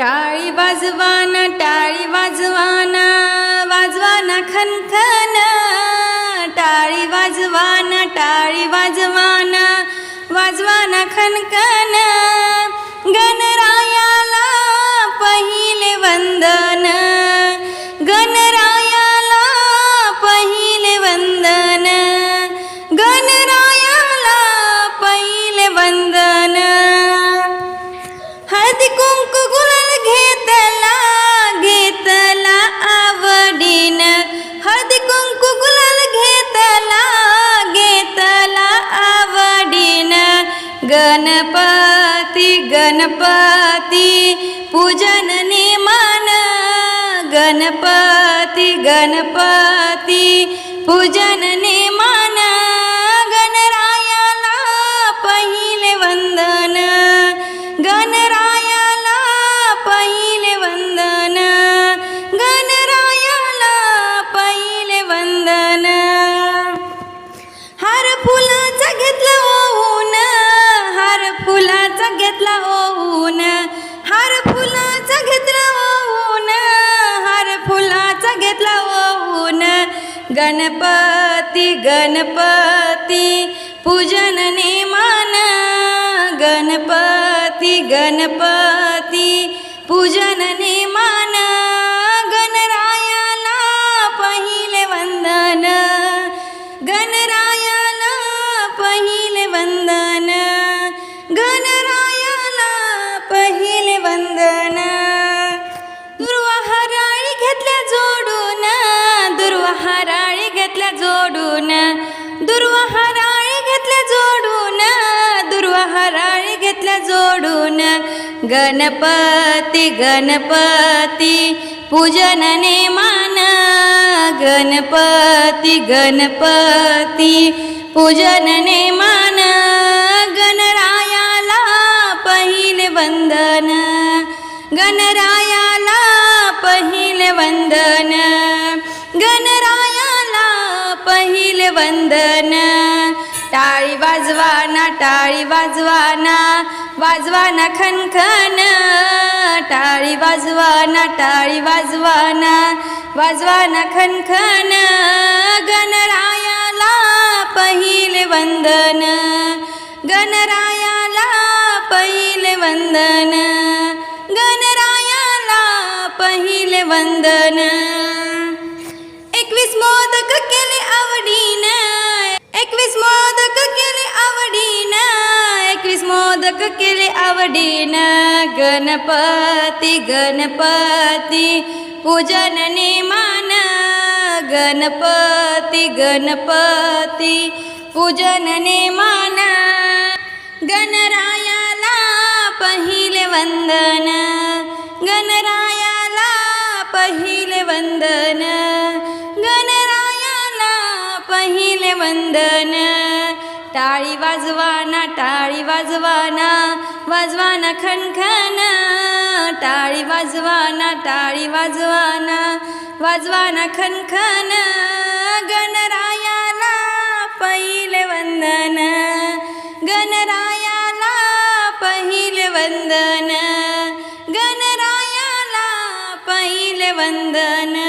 टाळी वाजवाना टाळी वाजवाना वाजवाना खनखन. टाळी वाजवाना टाळी वाजवाना वाजवाना खनखन. हळदी कुंकू गुलाल घेतला घेतला आवडीन. गणपती गणपती पूजन निमान. गणपती गणपती पूजन नि गणपती गणपती पूजन नेमान गणपती गणपती पूजन नेमान गणरायाला पहिले वंदन गणरायाला पहिले वंदन गणरायाला पहिले वंदन. दुर्वा हराळी घेतल्या जोडून हराळी घेतल्या जोडून दुर्वा हराळी घेतल्या जोडून दुर्वा हराळी घेतल्या जोडून गणपती गणपती पूजन मान गणपती गणपती पूजनने मान गणरायाला पहिले वंदन गणरा वंदन टाळी वाजवाना टाळी वाजवाना वाजवाना खनखन. टाळी वाजवाना टाळी वाजवाना वाजवाना खनखन. गणरायाला पहिले वंदन. गणरायाला पहिले वंदन. गणरायाला पहिले वंदन. एकवीस मोदक केले आवडीन. आवडीन गणपती गणपती पूजन नेमान गणपती गणपती पूजन नेमान गणरायाला पहिले वंदन गणरायाला पहिले वंदन गणरायाला पहिले वंदन. टाळी वाजवाना टाळी वाजवाना वाजवाना खनखन. टाळी वाजवाना टाळी वाजवाना वाजवाना खनखन. गणरायाला पहिले वंदन. गणरायाला पहिले वंदन. गणरायाला पहिले वंदन.